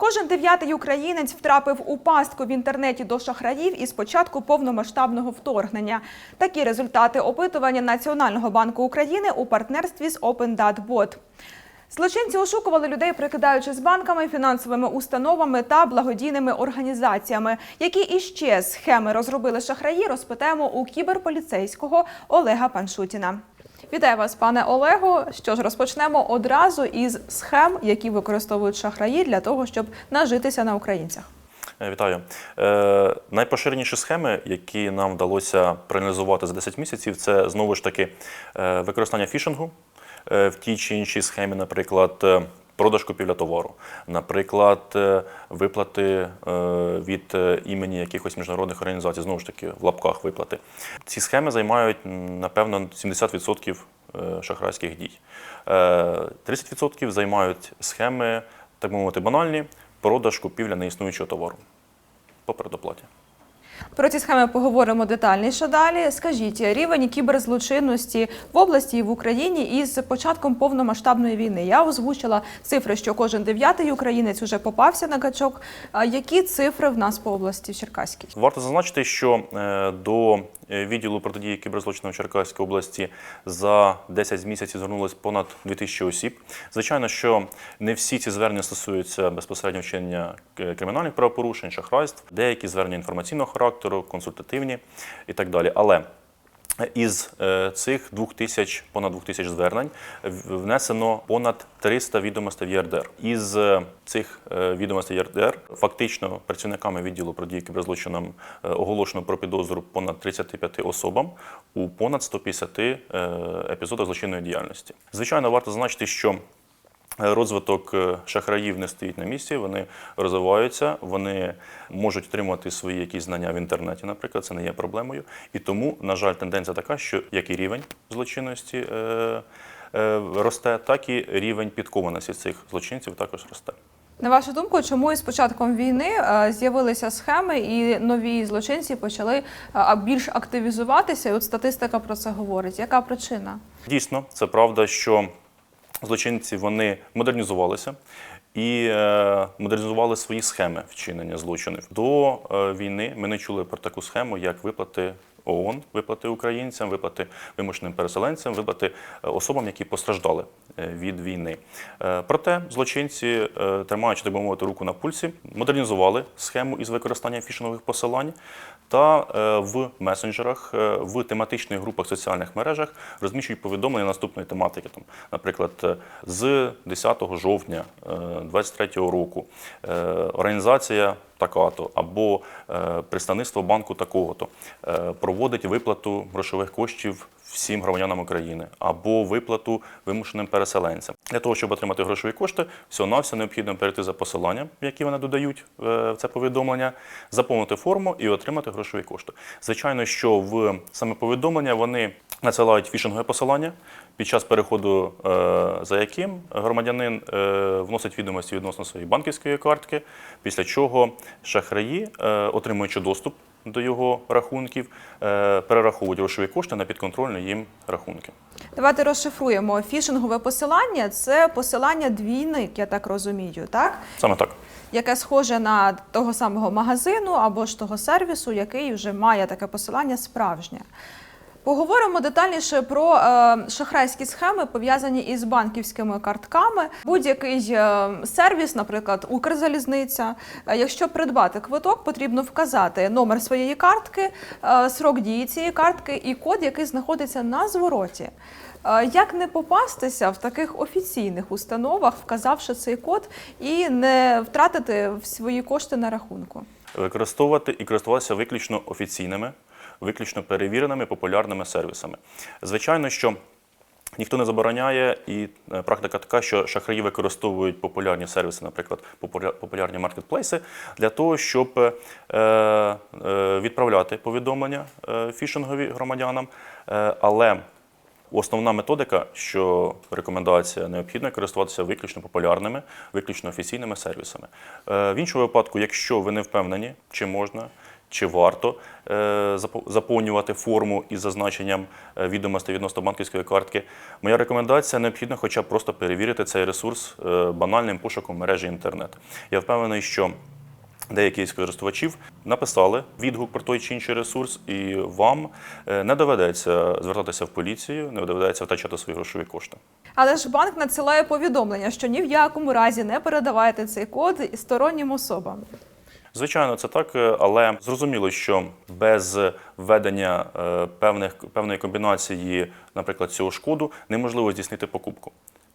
Кожен дев'ятий українець втрапив у пастку в інтернеті до шахраїв із початку повномасштабного вторгнення. Такі результати опитування Національного банку України у партнерстві з OpenDatBot. Злочинці ошукували людей, прикидаючись банками, фінансовими установами та благодійними організаціями. Які іще схеми розробили шахраї, розпитаємо у кіберполіцейського Олега Паншутіна. Вітаю вас, пане Олегу. Що ж, розпочнемо одразу із схем, які використовують шахраї для того, щоб нажитися на українцях. Е, Вітаю. Е, найпоширеніші схеми, які нам вдалося проаналізувати за 10 місяців, це знову ж таки е, використання фішингу е, в тій чи іншій схемі, наприклад. Продаж купівля товару, наприклад, е, виплати е, від е, імені якихось міжнародних організацій, знову ж таки, в лапках виплати. Ці схеми займають, напевно, 70% е, шахрайських дій. Е, 30% займають схеми, так би мовити, банальні, продаж купівля неіснуючого товару по передоплаті. Про ці схеми поговоримо детальніше далі. Скажіть, рівень кіберзлочинності в області і в Україні із початком повномасштабної війни. Я озвучила цифри, що кожен дев'ятий українець уже попався на гачок. А які цифри в нас по області в Черкаській? Варто зазначити, що е, до е, відділу протидії кіберзлочинам Черкаської області за 10 місяців звернулось понад 2000 осіб. Звичайно, що не всі ці звернення стосуються безпосередньо вчинення е, кримінальних правопорушень, шахрайств, деякі звернення інформаційного характеру, консультативні і так далі. Але із е, цих 2000, понад 2000 звернень внесено понад 300 відомостей в ЄРДР. Із е, цих е, відомостей ЄРДР фактично працівниками відділу протидії кіберзлочинам е, оголошено про підозру понад 35 особам у понад 150 е, епізодах злочинної діяльності. Звичайно, варто зазначити, що Розвиток е, шахраїв не стоїть на місці, вони розвиваються, вони можуть отримувати свої якісь знання в інтернеті, наприклад, це не є проблемою. І тому, на жаль, тенденція така, що як і рівень злочинності е, е, росте, так і рівень підкованості цих злочинців також росте. На вашу думку, чому із початком війни е, з'явилися схеми і нові злочинці почали е, більш активізуватися? І от статистика про це говорить. Яка причина? Дійсно, це правда, що злочинці вони модернізувалися і е, модернізували свої схеми вчинення злочинів. До е, війни ми не чули про таку схему, як виплати ООН, виплати українцям, виплати вимушеним переселенцям, виплати е, особам, які постраждали е, від війни. Е, Проте злочинці, тримаючи так би мовити руку на пульсі, модернізували схему із використанням фішингових посилань та в месенджерах, в тематичних групах соціальних мережах розміщують повідомлення наступної тематики. Там, наприклад, з 10 жовтня 2023 року організація така-то або представництво банку такого-то е, проводить виплату грошових коштів всім громадянам України або виплату вимушеним переселенцям. Для того, щоб отримати грошові кошти, всього на все необхідно перейти за посиланням, які вони додають е, в це повідомлення, заповнити форму і отримати грошові кошти. Звичайно, що в саме повідомлення вони надсилають фішингове посилання, під час переходу е, за яким громадянин е, вносить відомості відносно своєї банківської картки, після чого шахраї, отримуючи доступ до його рахунків, е, перераховують грошові кошти на підконтрольні їм рахунки. Давайте розшифруємо. Фішингове посилання це посилання двійник, я так розумію, так? Саме так. Яке схоже на того самого магазину або ж того сервісу, який вже має таке посилання справжнє. Поговоримо детальніше про е, шахрайські схеми, пов'язані із банківськими картками. Будь-який е, сервіс, наприклад, Укрзалізниця. Е, якщо придбати квиток, потрібно вказати номер своєї картки, срок дії цієї картки і код, який знаходиться на звороті. Як не попастися в таких офіційних установах, вказавши цей код, і не втратити свої кошти на рахунку? використовувати і користуватися виключно офіційними, виключно перевіреними популярними сервісами. Звичайно, що ніхто не забороняє, і е, практика така, що шахраї використовують популярні сервіси, наприклад, популя- популярні маркетплейси, для того, щоб е, е, відправляти повідомлення фішингові громадянам, але Основна методика, що рекомендація необхідно користуватися виключно популярними, виключно офіційними сервісами. В іншому випадку, якщо ви не впевнені, чи можна, чи варто е, заповнювати форму із зазначенням е, відомостей відносно банківської картки. Моя рекомендація необхідно хоча б просто перевірити цей ресурс е, банальним пошуком мережі інтернет. Я впевнений, що деякі з користувачів написали відгук про той чи інший ресурс, і вам не доведеться звертатися в поліцію, не доведеться втрачати свої грошові кошти. Але ж банк надсилає повідомлення, що ні в якому разі не передавайте цей код стороннім особам. Звичайно, це так, е, але зрозуміло, що без введення е, певних певної комбінації, наприклад, цього шкоду, неможливо здійснити покупку.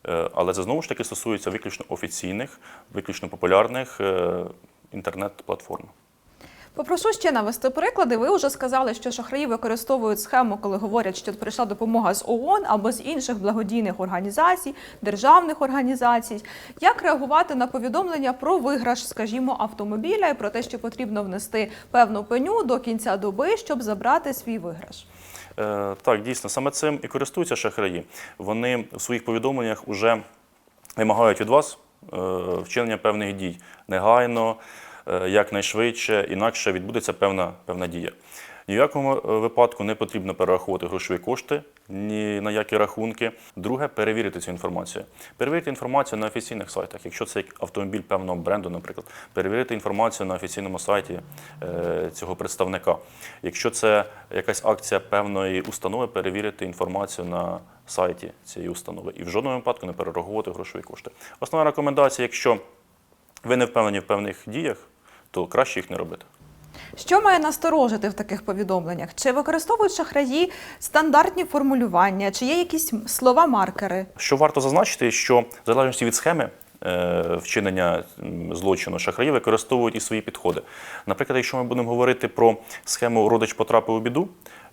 Е, Але це знову ж таки стосується виключно офіційних, виключно популярних інтернет-платформ. Попрошу ще навести приклади. Ви вже сказали, що шахраї використовують схему, коли говорять, що прийшла допомога з ООН або з інших благодійних організацій, державних організацій. Як реагувати на повідомлення про виграш, скажімо, автомобіля і про те, що потрібно внести певну пеню до кінця доби, щоб забрати свій виграш? Е, Так, дійсно, саме цим і користуються шахраї. Вони в своїх повідомленнях вже вимагають від вас е, вчинення певних дій негайно, якнайшвидше, інакше відбудеться певна, певна дія. Ні в якому е, випадку не потрібно перераховувати грошові кошти, ні на які рахунки. Друге, перевірити цю інформацію. Перевірити інформацію на офіційних сайтах. Якщо це автомобіль певного бренду, наприклад, перевірити інформацію на офіційному сайті е, цього представника. Якщо це якась акція певної установи, перевірити інформацію на сайті цієї установи і в жодному випадку не перераховувати грошові кошти. Основна рекомендація, якщо ви не впевнені в певних діях, то краще їх не робити. Що має насторожити в таких повідомленнях? Чи використовують шахраї стандартні формулювання, чи є якісь слова-маркери? Що варто зазначити, що в залежності від схеми е, вчинення злочину шахраї використовують і свої підходи. Наприклад, якщо ми будемо говорити про схему родич потрапив у біду,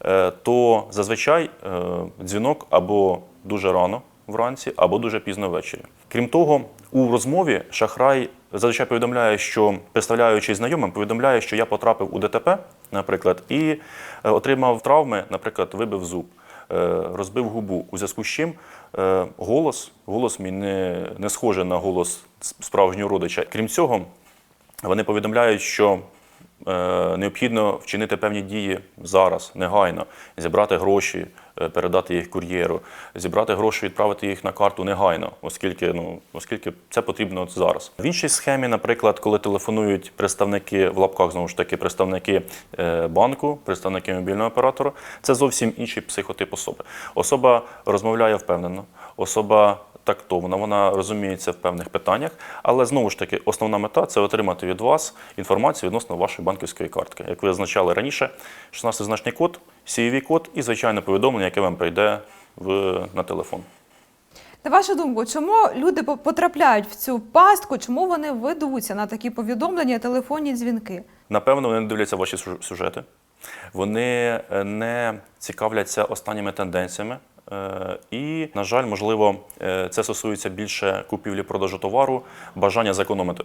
е, то зазвичай е, дзвінок або дуже рано вранці, або дуже пізно ввечері. Крім того, у розмові шахрай зазвичай повідомляє, що представляючи знайомим, повідомляє, що я потрапив у ДТП, наприклад, і е, отримав травми, наприклад, вибив зуб. е, Розбив губу, у зв'язку з чим е, голос, голос мій не, не схожий на голос справжнього родича. Крім цього, вони повідомляють, що необхідно вчинити певні дії зараз, негайно, зібрати гроші, е, передати їх кур'єру, зібрати гроші, відправити їх на карту негайно, оскільки, ну, оскільки це потрібно от зараз. В іншій схемі, наприклад, коли телефонують представники в лапках, знову ж таки, представники е, банку, представники мобільного оператора, це зовсім інший психотип особи. Особа розмовляє впевнено, особа тактовна, вона розуміється в певних питаннях, але знову ж таки основна мета це отримати від вас інформацію відносно вашої банківської картки. Як ви зазначали раніше, 16-значний код, CVV код і звичайне повідомлення, яке вам прийде в, на телефон. На вашу думку, чому люди потрапляють в цю пастку? Чому вони ведуться на такі повідомлення, телефонні дзвінки? Напевно, вони не дивляться ваші сюжети, вони е, не цікавляться останніми тенденціями. Е, І, на жаль, можливо, е, це стосується більше купівлі-продажу товару, бажання зекономити.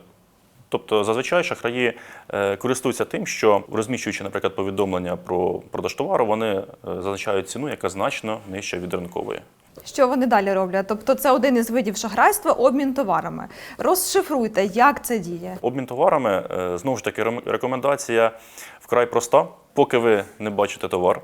Тобто, зазвичай шахраї е, користуються тим, що розміщуючи, наприклад, повідомлення про продаж товару, вони зазначають ціну, яка значно нижча від ринкової. Що вони далі роблять? Тобто, це один із видів шахрайства обмін товарами. Розшифруйте, як це діє. Обмін товарами знову ж таки рекомендація вкрай проста. Поки ви не бачите товар,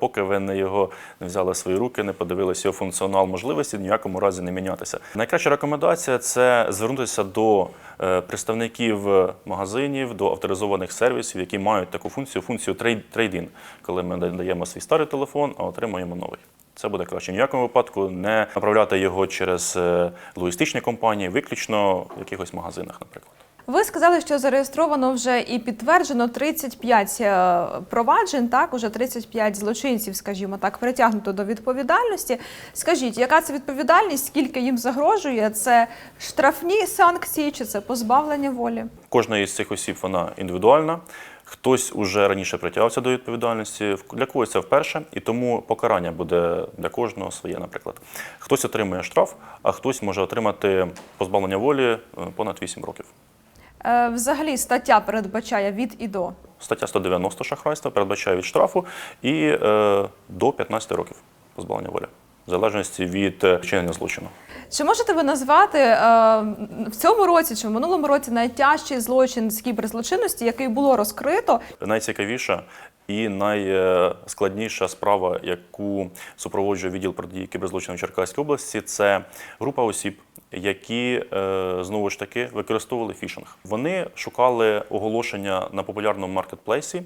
поки ви не його не взяли в свої руки, не подивилися його функціонал можливості, ні в якому разі не мінятися. Найкраща рекомендація це звернутися до е, представників магазинів, до авторизованих сервісів, які мають таку функцію, функцію трейд- трейдін, коли ми даємо свій старий телефон, а отримуємо новий. Це буде краще. В якому випадку не направляти його через е, логістичні компанії, виключно в якихось магазинах, наприклад. Ви сказали, що зареєстровано вже і підтверджено 35 е, проваджень, так уже 35 злочинців, скажімо так, притягнуто до відповідальності. Скажіть, яка це відповідальність? Скільки їм загрожує? Це штрафні санкції чи це позбавлення волі? Кожна із цих осіб вона індивідуальна. Хтось уже раніше притягався до відповідальності, для когось це вперше, і тому покарання буде для кожного своє, наприклад. Хтось отримує штраф, а хтось може отримати позбавлення волі е, понад 8 років. Е, Взагалі стаття передбачає від і до. Стаття 190 шахрайства передбачає від штрафу і е, до 15 років позбавлення волі. в залежності від е, вчинення злочину. Чи можете ви назвати е, в цьому році чи в минулому році найтяжчий злочин з кіберзлочинності, який було розкрито? Найцікавіша і найскладніша справа, яку супроводжує відділ протидії кіберзлочинів Черкаської області, це група осіб, які е, знову ж таки використовували фішинг. Вони шукали оголошення на популярному маркетплейсі.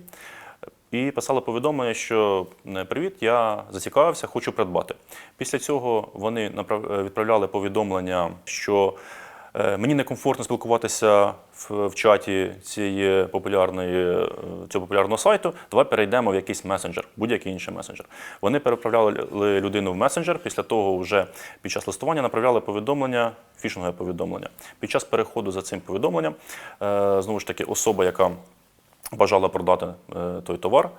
І писали повідомлення, що «Е, привіт, я зацікавився, хочу придбати. Після цього вони е, відправляли повідомлення, що мені некомфортно спілкуватися в, чаті цієї популярної е, цього популярного сайту. Давай перейдемо в якийсь месенджер, будь-який інший месенджер. Вони переправляли людину в месенджер. Після того, вже під час листування направляли повідомлення, фішингове повідомлення. Під час переходу за цим повідомленням, е, знову ж таки, особа, яка бажала продати е, той товар.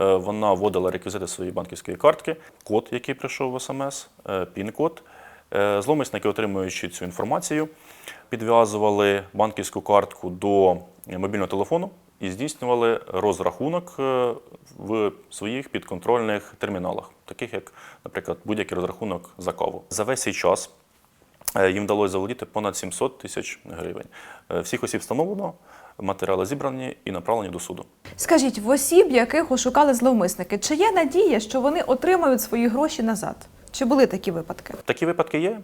е, Вона вводила реквізити своєї банківської картки, код, який прийшов в СМС, е, пін-код. Е, Зловмисники, отримуючи цю інформацію, підв'язували банківську картку до мобільного телефону і здійснювали розрахунок е, в своїх підконтрольних терміналах, таких як, наприклад, будь-який розрахунок за каву. За весь цей час Е, Їм вдалося заволодіти понад 700 тисяч гривень. Е, Всіх осіб встановлено, матеріали зібрані і направлені до суду. Скажіть, в осіб, яких ошукали зловмисники, чи є надія, що вони отримають свої гроші назад? Чи були такі випадки? Такі випадки є.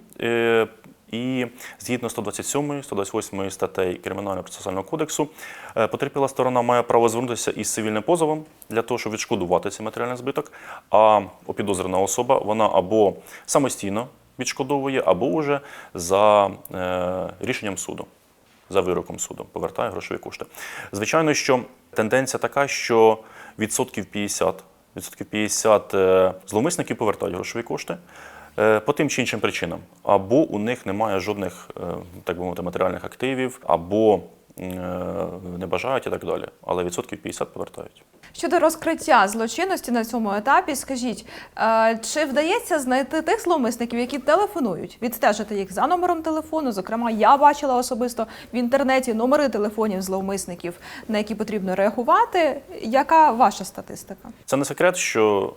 І згідно 127, 128 статей Кримінального процесуального кодексу, е, потерпіла сторона має право звернутися із цивільним позовом для того, щоб відшкодувати цей матеріальний збиток. А опідозрена особа вона або самостійно відшкодовує, або вже за е, рішенням суду. За вироком суду повертає грошові кошти. Звичайно, що тенденція така, що відсотків 50, відсотків 50 е, зловмисників повертають грошові кошти по тим чи іншим причинам. Або у них немає жодних, е, так би мовити, матеріальних активів, або е, не бажають і так далі. Але відсотків 50 повертають. Щодо розкриття злочинності на цьому етапі, скажіть, е, чи вдається знайти тих зловмисників, які телефонують, відстежити їх за номером телефону? Зокрема, я бачила особисто в інтернеті номери телефонів зловмисників, на які потрібно реагувати. Яка ваша статистика? Це не секрет, що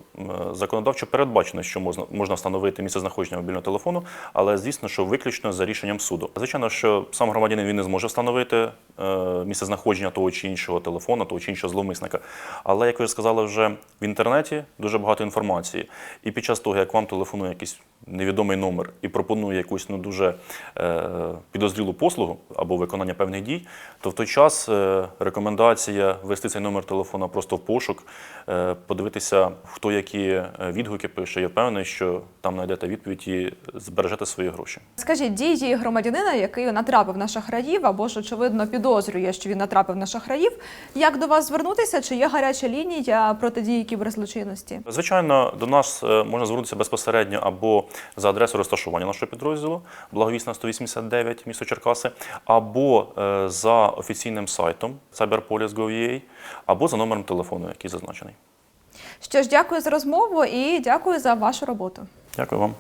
законодавчо передбачено, що можна, можна встановити місце знаходження мобільного телефону, але звісно, що виключно за рішенням суду. Звичайно, що сам громадянин він не зможе встановити е, місце знаходження того чи іншого телефону, того чи іншого зловмисника. Але як ви сказали, вже в інтернеті дуже багато інформації. І під час того, як вам телефонує якийсь невідомий номер і пропонує якусь ну дуже е, підозрілу послугу або виконання певних дій, то в той час е, рекомендація ввести цей номер телефона просто в пошук, е, подивитися, хто які е, відгуки пише. Я впевнений, що там знайдете відповідь і збережете свої гроші. Скажіть, дії громадянина, який натрапив на шахраїв, або ж очевидно підозрює, що він натрапив на шахраїв. Як до вас звернутися? Чи є гаряча лінія протидії кіберзлочинності? Звичайно, до нас е, можна звернутися безпосередньо або за адресою розташування нашого підрозділу, благовісна 189, місто Черкаси, або е, за офіційним сайтом cyberpolis.gov.ua, або за номером телефону, який зазначений. Що ж, дякую за розмову і дякую за вашу роботу. Дякую вам.